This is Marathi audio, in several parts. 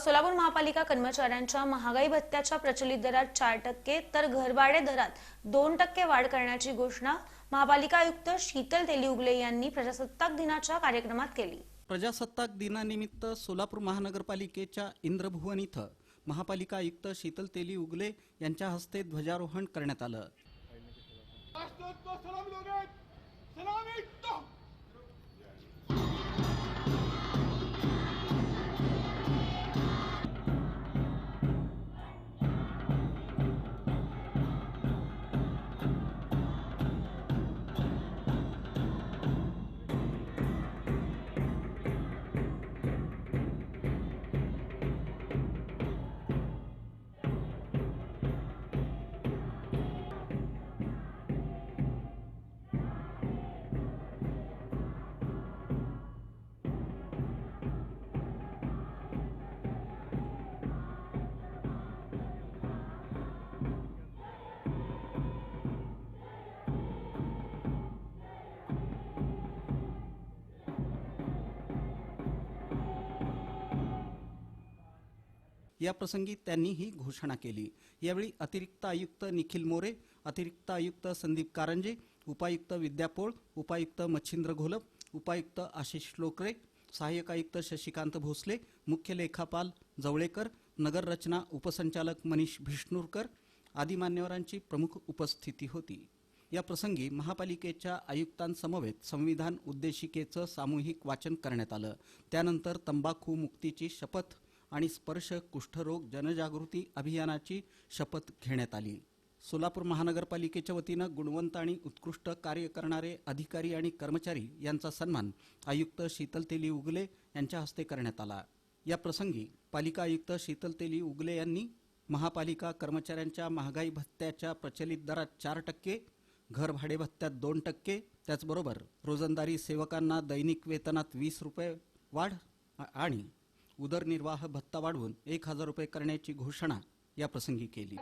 सोलापूर महापालिका कर्मचाऱ्यांच्या महागाई भत्त्याच्या प्रचलित दरात चार टक्के तर घरभाडे दरात दोन टक्के वाढ करण्याची घोषणा महापालिका आयुक्त शीतल तेलिउगले यांनी प्रजासत्ताक दिनाच्या कार्यक्रमात केली. प्रजासत्ताक दिनानिमित्त सोलापूर महानगरपालिकेच्या इंद्रभुवन इथं महापालिका आयुक्त शीतल तेली उगले यांच्या हस्ते ध्वजारोहण करण्यात आलं. याप्रसंगी या प्रसंगी त्यांनी ही घोषणा केली. यावेळी अतिरिक्त आयुक्त निखिल मोरे अतिरिक्त आयुक्त संदीप कारंजे उपायुक्त विद्यापोळ उपायुक्त मच्छिंद्र घोलप उपायुक्त आशिष लोकरे सहाय्यक आयुक्त शशिकांत भोसले मुख्य लेखापाल जवळेकर नगररचना उपसंचालक मनीष भिष्णूरकर आदी मान्यवरांची प्रमुख उपस्थिती होती. या प्रसंगी महापालिकेच्या आयुक्तांसमवेत संविधान उद्देशिकेचं सामूहिक वाचन करण्यात आलं. त्यानंतर तंबाखू मुक्तीची शपथ आणि स्पर्श कुष्ठरोग जनजागृती अभियानाची शपथ घेण्यात आली. सोलापूर महानगरपालिकेच्या वतीनं गुणवंत आणि उत्कृष्ट कार्य करणारे अधिकारी आणि कर्मचारी यांचा सन्मान आयुक्त शीतल तेली उगले यांच्या हस्ते करण्यात आला. या प्रसंगी पालिका आयुक्त शीतल तेली उगले यांनी महापालिका कर्मचाऱ्यांच्या महागाई भत्त्याच्या प्रचलित दरात चार टक्के घर भाडे भत्त्यात दोन टक्के त्याचबरोबर रोजंदारी सेवकांना दैनिक वेतनात वीस रुपये वाढ आणि उदरनिर्वाह भत्ता वाढवून एक हजार रुपये करण्याची घोषणा या प्रसंगी केली.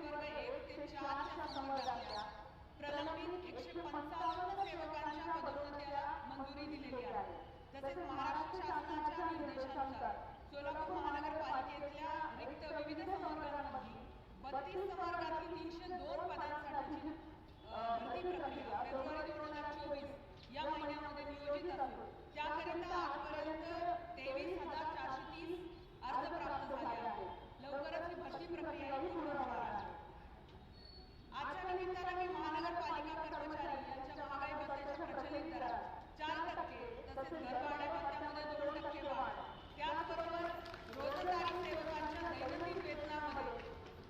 वर्ग एक ते चारच्या संवर्गातल्या प्रलंबित एकशे पंचावन्न सेवकांच्या पदोन्नतीला मंजुरी दिलेली आहे. तसेच महाराष्ट्र शासनाच्या निर्देशानुसार सोलापूर महानगरपालिकेतल्या रिक्त विविध संवर्गांमधील बत्तीस संवर्गातील तीनशे दोन पदांसाठीची अ, भरती प्रक्रिया फेब्रुवारी दोन हजार चोवीस या महिन्यामध्ये नियोजित असून त्याकरिता आजपर्यंत तेवीस हजार चारशे तीस अर्ज प्राप्त झाले आहेत लवकरच ही भरती प्रक्रियाही पूर्ण होणार आहे आजच्या निमित्ताने मी महानगरपालिका कर्मचारी यांच्या महागाई भत्त्याच्या प्रचलित दरात चार टक्के तसेच घरभाड्या भत्त्यामध्ये दोन टक्के वाढ त्याचबरोबर रोजंदारी सेवकांच्या दैनंदिन वेतनामध्ये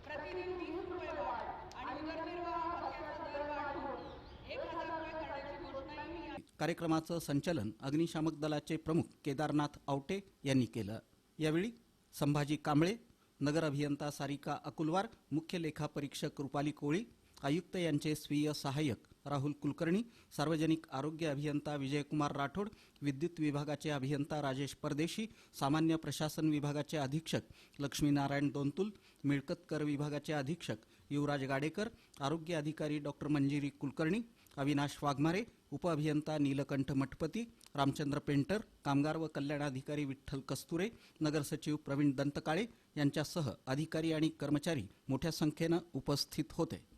प्रतिदिन वीस रुपये वाढ आणि उदरनिर्वाह भत्त्याचा दर वाढवून एक हजार रुपये करण्याची घोषणाही मी या कार्यक्रमाचं संचलन अग्निशामक दलाचे प्रमुख केदारनाथ आवटे यांनी केलं. यावेळी संभाजी कांबळे नगर अभियंता सारिका अकुलवार मुख्य लेखापरीक्षक रुपाली कोळी आयुक्त यांचे स्वीय सहाय्यक राहुल कुलकर्णी सार्वजनिक आरोग्य अभियंता विजयकुमार राठोड विद्युत विभागाचे अभियंता राजेश परदेशी सामान्य प्रशासन विभागाचे अधीक्षक लक्ष्मीनारायण दोंतुल मिळकत कर विभागाचे अधीक्षक युवराज गाडेकर आरोग्य अधिकारी डॉक्टर मंजिरी कुलकर्णी अविनाश वाघमारे उपअभियंता नीलकंठ मठपती रामचंद्र पेंटर कामगार व कल्याणाधिकारी विठ्ठल कस्तुरे नगरसचिव प्रवीण दंतकाळे यांच्यासह अधिकारी आणि कर्मचारी मोठ्या संख्येनं उपस्थित होते.